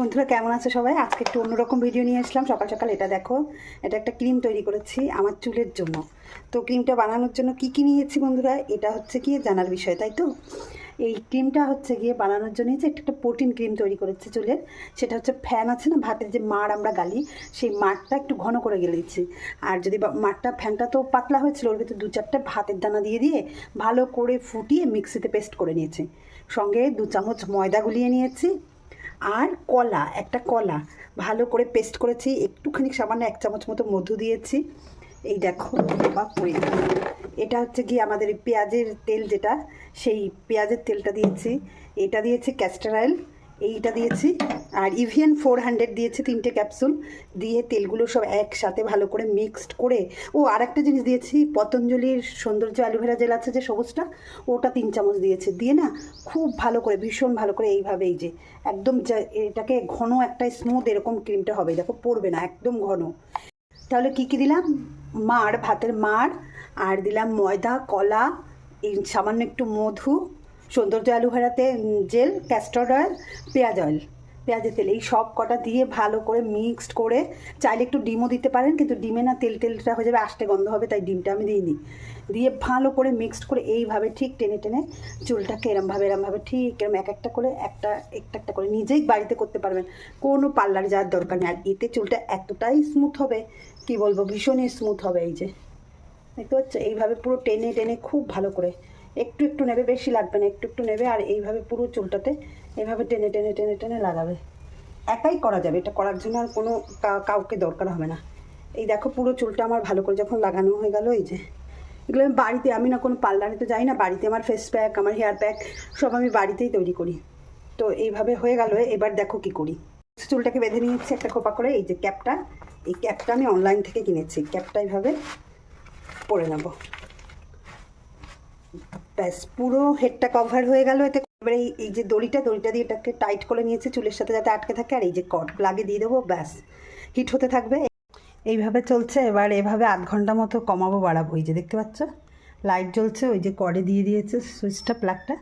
বন্ধুরা, কেমন আছে সবাই? আজকে একটু অন্যরকম ভিডিও নিয়ে আসলাম। সকাল সকাল এটা দেখো, এটা একটা ক্রিম তৈরি করেছি আমার চুলের জন্য। তো ক্রিমটা বানানোর জন্য কি কি নিয়েছি বন্ধুরা? এটা হচ্ছে কি জানার বিষয়, তাই তো? এই ক্রিমটা হচ্ছে গিয়ে বানানোর জন্য যে একটা প্রোটিন ক্রিম তৈরি করেছি চুলের। সেটা হচ্ছে ফ্যান আছে না, ভাতের যে মাড় আমরা গালি, সেই মাড়টা একটু ঘন করে গেলেছি আর যদি মাড়টা ফ্যানটা তো পাতলা হয়েছিল, ওর ভিতরে দু চারটে ভাতের দানা দিয়ে দিয়ে ভালো করে ফুটিয়ে মিক্সিতে পেস্ট করে নিয়েছি। সঙ্গে দু চামচ ময়দা গুলিয়ে নিয়েছি। আর কলা, একটা কলা। ভালো করে পেস্ট করেছি, একটুখানি সামান্য এক চামচ মতো মধু দিয়েছি। এই দেখো বা করে এটা হচ্ছে কি আমাদের পেঁয়াজের তেল যেটা, সেই পেঁয়াজের তেলটা দিয়েছি। এটা দিয়েছি ক্যাস্টার অয়েল এইটা দিয়েছি। আর ইভিএন ফোর হান্ড্রেড দিয়েছি তিনটে ক্যাপসুল দিয়ে তেলগুলো সব একসাথে ভালো করে মিক্সড করে, ও আর একটা জিনিস দিয়েছি, পতঞ্জলির সৌন্দর্য অ্যালোভেরা জেল আছে যে সবুজটা, ওটা তিন চামচ দিয়েছে। দিয়ে না খুব ভালো করে, ভীষণ ভালো করে এইভাবে এই যে, একদম এটাকে ঘন একটা স্মুথ এরকম ক্রিমটা হবে। দেখো পড়বে না, একদম ঘন। তাহলে কি কি দিলাম? মাড়, ভাতের মাড়, আর দিলাম ময়দা, কলা, এই সামান্য একটু মধু সৌন্দর্য অ্যালোভেরাতে জেল ক্যাস্টার্ড অয়েল পেঁয়াজ অয়েল পেঁয়াজের তেল, এই সব কটা দিয়ে ভালো করে মিক্সড করে, চাইলে একটু ডিমও দিতে পারেন, কিন্তু ডিমে না তেল তেলটা হয়ে যাবে, আষ্টে গন্ধ হবে, তাই ডিমটা আমি দিইনি। দিয়ে ভালো করে মিক্সড করে এইভাবে ঠিক টেনে টেনে চুলটাকে এরমভাবে এরমভাবে ঠিক এরম এক একটা করে, একটা একটা একটা করে নিজেই বাড়িতে করতে পারবেন। কোনো পার্লার যাওয়ার দরকার নেই। আর এতে চুলটা এতটাই স্মুথ হবে, কি বলব, ভীষণই স্মুথ হবে এই যে। দেখতে পাচ্ছ? এইভাবে পুরো টেনে টেনে খুব ভালো করে একটু একটু নেবে, বেশি লাগবে না, একটু একটু নেবে আর এইভাবে পুরো চুলটাতে এইভাবে টেনে টেনে টেনে টেনে লাগাবে। একাই করা যাবে, এটা করার জন্য আর কোনো কাউকে দরকার হবে না। এই দেখো পুরো চুলটা আমার ভালো করে যখন লাগানো হয়ে গেল, এই যে। এগুলো আমি বাড়িতে, আমি না কোনো পার্লারে তো যাই না, বাড়িতে আমার ফেস প্যাক আমার হেয়ার প্যাক সব আমি বাড়িতেই তৈরি করি। তো এইভাবে হয়ে গেল, এবার দেখো কি করি। চুলটাকে বেঁধে নিয়েছি একটা খোপা করে, এই যে ক্যাপটা, এই ক্যাপটা আমি অনলাইন থেকে কিনেছি, ক্যাপটা এইভাবে পরে নেব। ব্যাস, পুরো হেডটা কভার হয়ে গেল। এতে এবারে এই যে দড়িটা দড়িটা দিয়ে এটাকে টাইট করে নিয়েছি চুলের সাথে যাতে আটকে থাকে। আর এই যে কট প্লাগে দিয়ে দেবো, ব্যাস হিট হতে থাকবে। এইভাবে চলছে, এবার এভাবে আধ ঘণ্টা মতো কমাবো বাড়াবো। এই যে দেখতে পাচ্ছ লাইট জ্বলছে, ওই যে কডে দিয়ে দিয়েছে সুইচটা প্লাগটা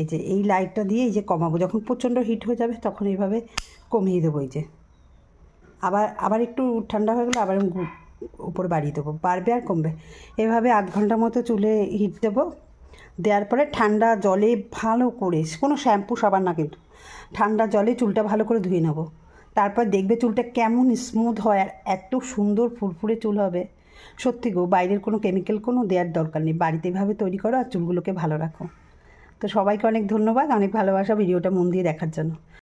এই যে, এই লাইটটা দিয়ে এই যে কমাবো। যখন প্রচণ্ড হিট হয়ে যাবে, তখন এইভাবে কমিয়ে দেবো এই যে। আবার আবার একটু ঠান্ডা হয়ে গেলে আবার উপরে বাড়িয়ে দেবো। বাড়বে আর কমবে। এভাবে আধ ঘণ্টা মতো চুলে হিট দেবো। দেওয়ার পরে ঠান্ডা জলে ভালো করে, কোনো শ্যাম্পু সাবান না কিন্তু। ঠান্ডা জলে চুলটা ভালো করে ধুয়ে নেব। তারপর দেখবে চুলটা কেমন স্মুথ হয় আর এত সুন্দর ফুরফুরে চুল হবে। সত্যি গো, বাইরের কোনো কেমিক্যাল কোনো দেওয়ার দরকার নেই। বাড়িতে এভাবে তৈরি করো আর চুলগুলোকে ভালো রাখো। তো সবাইকে অনেক ধন্যবাদ, অনেক ভালোবাসা ভিডিওটা মন দিয়ে দেখার জন্য।